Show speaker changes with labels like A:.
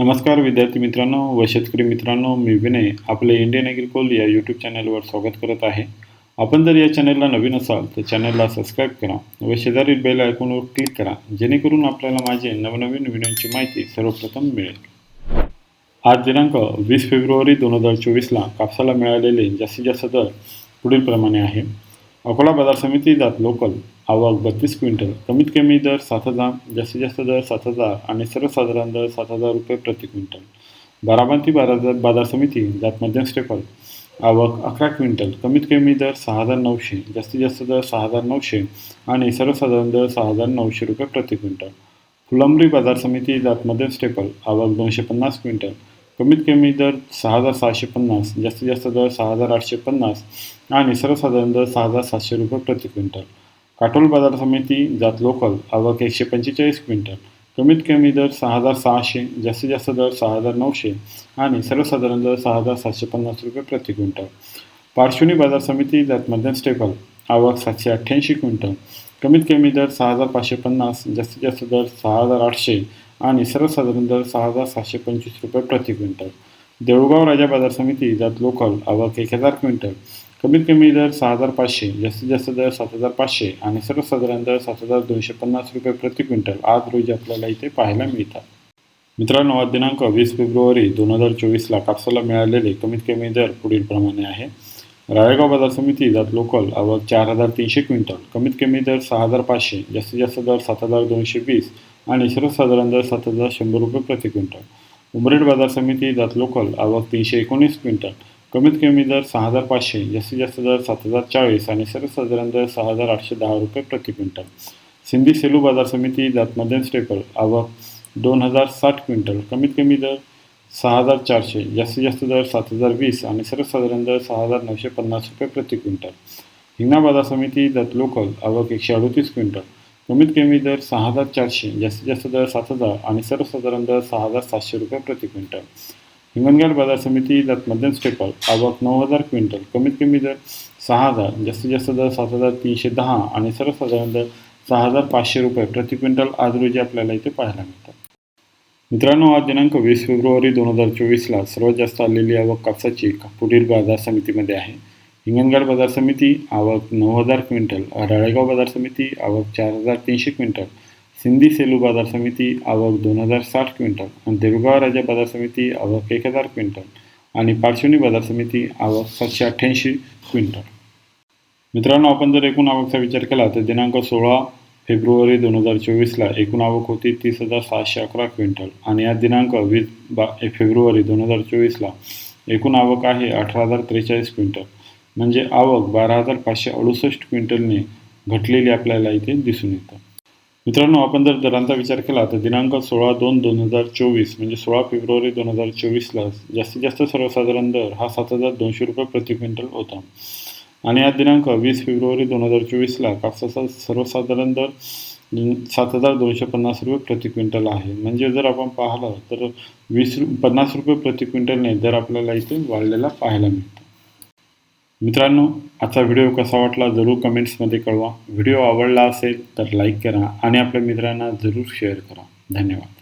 A: नमस्कार विद्यार्थी मित्रांनो व शेतकरी मित्रांनो मी विनय आपले इंडियन ॲग्रिकोल या यूट्यूब चॅनलवर स्वागत करत आहे. आपण जर या चॅनलला नवीन असाल तर चॅनलला सबस्क्राईब करा व शेजारील बेल आयकॉनवर क्लिक करा जेणेकरून आपल्याला माझे नवनवीन व्हिडिओची माहिती सर्वप्रथम मिळेल. आज दिनांक वीस फेब्रुवारी दोन हजार चोवीसला कापसाला मिळालेले जास्तीत जास्त दर पुढीलप्रमाणे आहे. अकोला बाजार समिती जात लोकल आवक बत्तीस क्विंटल. कमीत कमी दर सात हजार जास्तीत जास्त दर सात हजार आणि सर्वसाधारण दर सात हजार रुपये प्रति क्विंटल. बारामती बाजार बाजार समिती जात मध्यम स्टेपल. आवक अकरा क्विंटल कमीत कमी दर सहा हजार नऊशे जास्तीत जास्त दर सहा हजार नऊशे आणि सर्वसाधारण दर सहा हजार नऊशे रुपये प्रति क्विंटल. फुलंब्री बाजार समिती जात मध्यम स्टेपल आवक दोनशे पन्नास क्विंटल. कमीत कमी दर सहा हजार सहाशे पन्नास जास्तीत जास्त दर सहा हजार आठशे पन्नास आणि सर्वसाधारण दर सहा हजार सातशे रुपये प्रति क्विंटल. काटोल बाजार समिती जात लोकल आवक एकशे पंचेचाळीस क्विंटल. कमीत कमी दर सहा हजार सहाशे जास्तीत जास्त दर सहा हजार नऊशे आणि सर्वसाधारण दर सहा हजार सातशे पन्नास रुपये प्रति क्विंटल. पार्श्वनी बाजार समिती जात मध्यम स्टेबल आवक सातशे अठ्ठ्याऐंशी क्विंटल. कमीत कमी दर सहा हजार पाचशे पन्नास जास्तीत जास्त दर सहा हजार आठशे आणि सर्वसाधारण दर सहा हजार सहाशे पंचवीस रुपये प्रति क्विंटल. देऊळगाव राजा बाजार समिती जात लोकल आवक एक हजार क्विंटल. कमीत कमी दर सहा हजार पाचशे जास्तीत जास्त दर सात हजार पाचशे आणि सर्वसाधारण दर सात हजार दोनशे पन्नास रुपये प्रति क्विंटल आज रोजी आपल्याला इथे पाहायला मिळतात. मित्रांनो आज दिनांक वीस फेब्रुवारी दोन हजार चोवीसला कापसाला मिळालेले कमीत कमी दर पुढील प्रमाणे आहे. राळेगाव बाजार समिती जात लोकल आवक चार हजार तीनशे क्विंटल कमीत कमी दर सहा हजार पाचशे जास्तीत जास्त दर सात हजार दोनशे वीस आणि सर्वसाधारण दर सात हजार शंभर रुपये प्रति क्विंटल. उमरेड बाजार समिती जात लोकल आवक तीनशे एकोणीस क्विंटल कमीत कमी दर सहा हजार पाचशे जास्तीत जास्त दर सात हजार चाळीस आणि सर्वसाधारण दर सहा हजार आठशे दहा रुपये प्रति क्विंटल. सिंधी सेलू बाजार समिती जात मध्यम स्टेपल आवक दोन हजार साठ क्विंटल कमीत कमी दर सहा हजार चारशे जास्तीत जास्त दर सात हजार वीस आणि सर्वसाधारण दर सहा हजार नऊशे पन्नास रुपये प्रति क्विंटल. हिंगणा बाजार समिती दत लोकल आवक एकशे अडतीस क्विंटल. कमीत कमी दर सहा हजार चारशे जास्तीत जास्त दर सात हजार आणि सर्वसाधारण दर सहा हजार सातशे रुपये प्रति क्विंटल. हिंगणघाट बाजार समिती दत मध्यम स्टेपल आवक नऊ हजार क्विंटल. कमीत कमी दर सहा हजार जास्तीत जास्त दर सात हजार तीनशे दहा आणि सर्वसाधारण दर सहा हजार पाचशे रुपये प्रति क्विंटल आज रोजी आपल्याला इथे पाहायला मिळतात. मित्रांनो आज दिनांक वीस फेब्रुवारी दोन हजार चोवीसला सर्वात जास्त आलेली आवक कापसाची पुढील बाजार समितीमध्ये आहे. हिंगणघाट बाजार समिती आवक नऊ हजार क्विंटल. राळेगाव बाजार समिती आवक चार हजार तीनशे क्विंटल. सिंधी सेलू बाजार समिती आवक दोन हजार साठ क्विंटल. आणि देवगाव राजा बाजार समिती आवक एक हजार क्विंटल. आणि पार्श्वनी बाजार समिती आवक सातशे अठ्ठ्याऐंशी क्विंटल. मित्रांनो आपण जर एकूण आवकचा विचार केला तर दिनांक सोळा फेब्रुवारी दोन हजार चोवीसला एकूण आवक होती तीस हजार सहाशे अकरा क्विंटल. आणि आज दिनांक वीस बा फेब्रुवारी दोन हजार चोवीसला एकूण आवक आहे अठरा हजार त्रेचाळीस क्विंटल. म्हणजे आवक बारा हजार पाचशे अडुसष्ट क्विंटलने घटलेली आपल्याला इथे दिसून येतं. मित्रांनो आपण जर दरांचा विचार केला तर दिनांक सोळा दोन दोन हजार चोवीस म्हणजे सोळा फेब्रुवारी दोन हजार चोवीसला जास्तीत जास्त सर्वसाधारण दर हा सात हजार दोनशे रुपये प्रति क्विंटल होता. आणि आज दिनांक वीस फेब्रुवारी दोन हजार चोवीसला कापसाचा सर्वसाधारण दर सात हजार दोनशे पन्नास रुपये प्रति क्विंटल आहे. म्हणजे जर आपण पाहिलं तर वीस रु पन्नास रुपये प्रति क्विंटलने दर आपल्याला इथे वाढलेला पाहायला मिळतो. मित्रांनो आजचा व्हिडिओ कसा वाटला जरूर कमेंट्समध्ये कळवा. व्हिडिओ आवडला असेल तर लाईक करा आणि आपल्या मित्रांना जरूर शेअर करा. धन्यवाद.